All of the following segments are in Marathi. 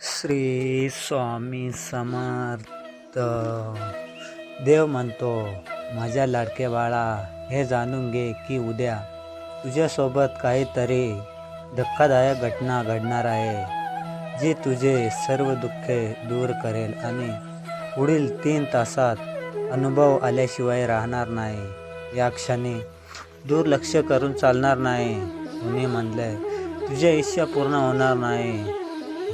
श्री स्वामी समर्थ. देव म्हणतो माझ्या लाडके बाळा हे जाणून घे की उद्या तुझ्यासोबत काहीतरी धक्कादायक घटना घडणार आहे जी तुझे सर्व दुःखे दूर करेल आणि पुढील तीन तासात अनुभव आल्याशिवाय राहणार नाही. या क्षणी दुर्लक्ष करून चालणार नाही. कुणी म्हणलंय तुझ्या इच्छा पूर्ण होणार नाही.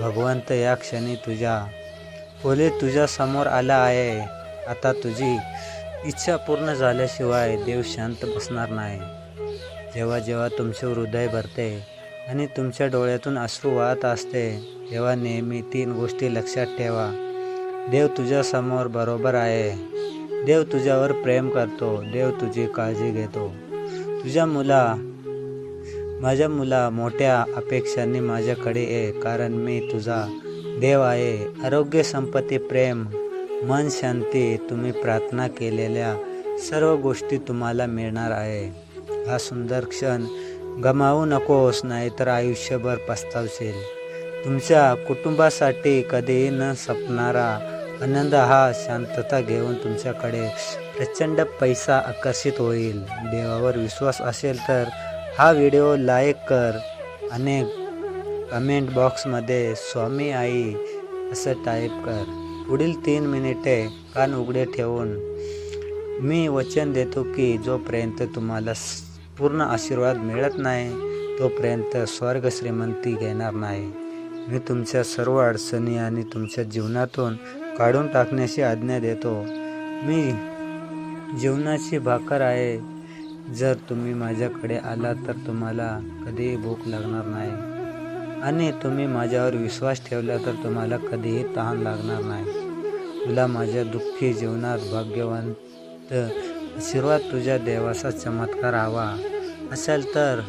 भगवंत या क्षणी तुझ्या ओले तुझ्या समोर आला आहे. आता तुझी इच्छा पूर्ण झाल्याशिवाय देव शांत बसणार नाही. जेव्हा जेव्हा तुमचे हृदय भरते आणि तुमच्या डोळ्यातून अश्रू वाहत असते तेव्हा नेहमी तीन गोष्टी लक्षात ठेवा. देव तुझ्यासमोर बरोबर आहे. देव तुझ्यावर प्रेम करतो. देव तुझी काळजी घेतो. तुझ्या मुला माझ्या मुला मोठ्या अपेक्षांनी माझ्याकडे ये कारण मी तुझा देव आहे. आरोग्य संपत्ती प्रेम मन शांती तुम्ही प्रार्थना केलेल्या सर्व गोष्टी तुम्हाला मिळणार आहे. हा सुंदर क्षण गमावू नकोस नाहीतर आयुष्यभर पस्तावशील. तुमच्या कुटुंबासाठी कधीही न सपणारा आनंद हा शांतता घेऊन तुमच्याकडे प्रचंड पैसा आकर्षित होईल. देवावर विश्वास असेल तर हा व्हिडिओ लाईक कर आणि कमेंट बॉक्समध्ये स्वामी आई असं टाईप कर. पुढील तीन मिनिटे कान उघडे ठेवून मी वचन देतो की जोपर्यंत तुम्हाला स- पूर्ण आशीर्वाद मिळत नाही तोपर्यंत स्वर्ग श्रीमंती घेणार नाही. मी तुमच्या सर्व अडचणी आणि तुमच्या जीवनातून काढून टाकण्याची आज्ञा देतो. मी जीवनाची भाकर आहे. जर तुम्ही माझ्याकडे आलात तर तुम्हाला कधीही भूक लागणार नाही. आणि तुम्ही माझ्यावर विश्वास ठेवला तर तुम्हाला कधीही तहान लागणार नाही. तुला माझ्या दुःखी जीवनात भाग्यवंत आशीर्वाद तुझ्या देवाचा चमत्कार हवा असेल तर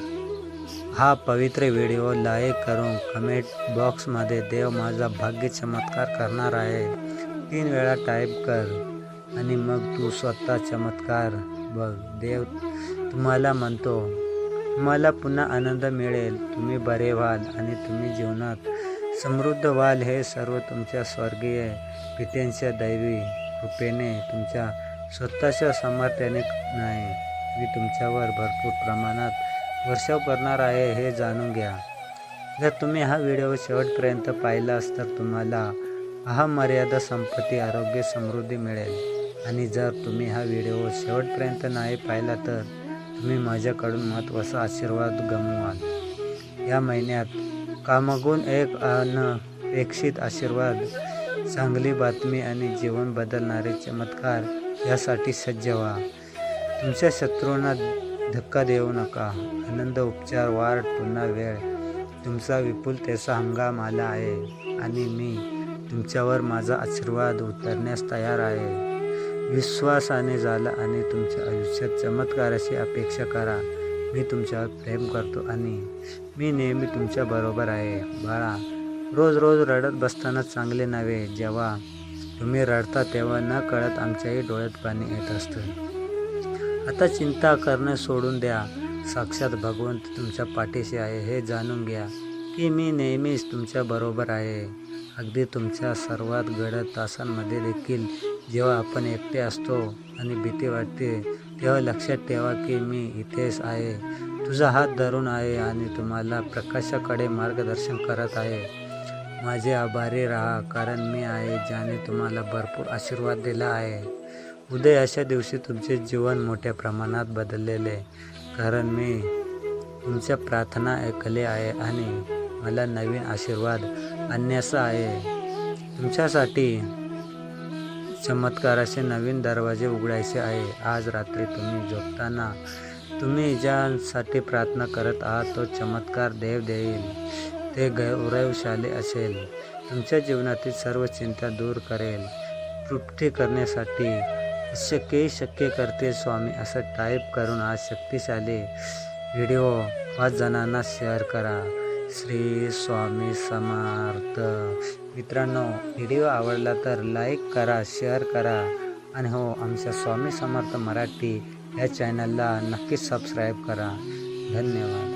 हा पवित्र व्हिडिओ लाईक करून कमेंट बॉक्समध्ये देव माझा भाग्य चमत्कार करणार आहे. तीन वेळा टाईप कर आणि मग तू स्वतः चमत्कार बघ देव तुम्हाला म्हणतो तुम्हाला पुन्हा आनंद मिळेल. तुम्ही बरे व्हाल आणि तुम्ही जीवनात समृद्ध व्हाल हे सर्व तुमच्या स्वर्गीय पित्यांच्या दैवी कृपेने तुमच्या स्वतःच्या सामर्थ्याने नाही मी तुमच्यावर भरपूर प्रमाणात वर्षाव करणार आहे हे जाणून घ्या. जर तुम्ही हा व्हिडिओ शेवटपर्यंत पाहिलास तर तुम्हाला अहमर्यादा संपत्ती आरोग्य समृद्धी मिळेल. आणि जर तुम्ही हा व्हिडिओ शेवटपर्यंत नाही पाहिला तर तुम्ही माझ्याकडून महत्त्वाचा आशीर्वाद गमवाल. या महिन्यात कामागून एक अनपेक्षित आशीर्वाद चांगली बातमी आणि जीवन बदलणारे चमत्कार यासाठी सज्ज व्हा. तुमच्या शत्रूंना धक्का देऊ नका. आनंद उपचार वाढ पुन्हा वेळ. तुमचा विपुलतेचा हंगाम आला आहे आणि मी तुमच्यावर माझा आशीर्वाद उतरण्यास तयार आहे. विश्वासाने झाला आणि तुमच्या आयुष्यात चमत्काराची अपेक्षा करा. मी तुमच्यावर प्रेम करतो आणि मी नेहमी तुमच्या बरोबर आहे. बाळा रोज रोज रडत बसताना चांगले नव्हे. जेव्हा तुम्ही रडता तेव्हा न कळत आमच्याही डोळ्यात पाणी येत असतं. आता चिंता करणं सोडून द्या. साक्षात भगवंत तुमच्या पाठीशी आहे हे जाणून घ्या की मी नेहमीच तुमच्या बरोबर आहे. अगदी तुमच्या सर्वात गडद तासांमध्ये देखील जेव्हा आपण एकटे असतो आणि भीती वाटते तेव्हा लक्षात ठेवा की मी इथेच आहे. तुझा हात धरून आहे आणि तुम्हाला प्रकाशाकडे मार्गदर्शन करत आहे. माझे आभारी राहा कारण मी आहे ज्याने तुम्हाला भरपूर आशीर्वाद दिला आहे. उदय अशा दिवशी तुमचे जीवन मोठ्या प्रमाणात बदललेले कारण मी तुमच्या प्रार्थना ऐकले आहे आणि मला नवीन आशीर्वाद आणण्याचा आहे. तुमच्यासाठी चमत्काराचे नवीन दरवाजे उघडायचे आहे. आज रात्री तुम्ही झोपताना तुम्ही ज्यासाठी प्रार्थना करत आहात तो चमत्कार देव देईल. ते गौरवशाली असेल. तुमच्या जीवनातील सर्व चिंता दूर करेल. तृप्ती करण्यासाठी शक्य शक्य करते स्वामी असं टाईप करून आज शक्तिशाली व्हिडिओ पाच जणांना शेअर करा. श्री स्वामी समर्थ. मित्रांनो व्हिडिओ आवडला तर लाईक करा शेअर करा. आणि हो आमच्या स्वामी समर्थ मराठी या चॅनलला नक्कीच सबस्क्राईब करा. धन्यवाद.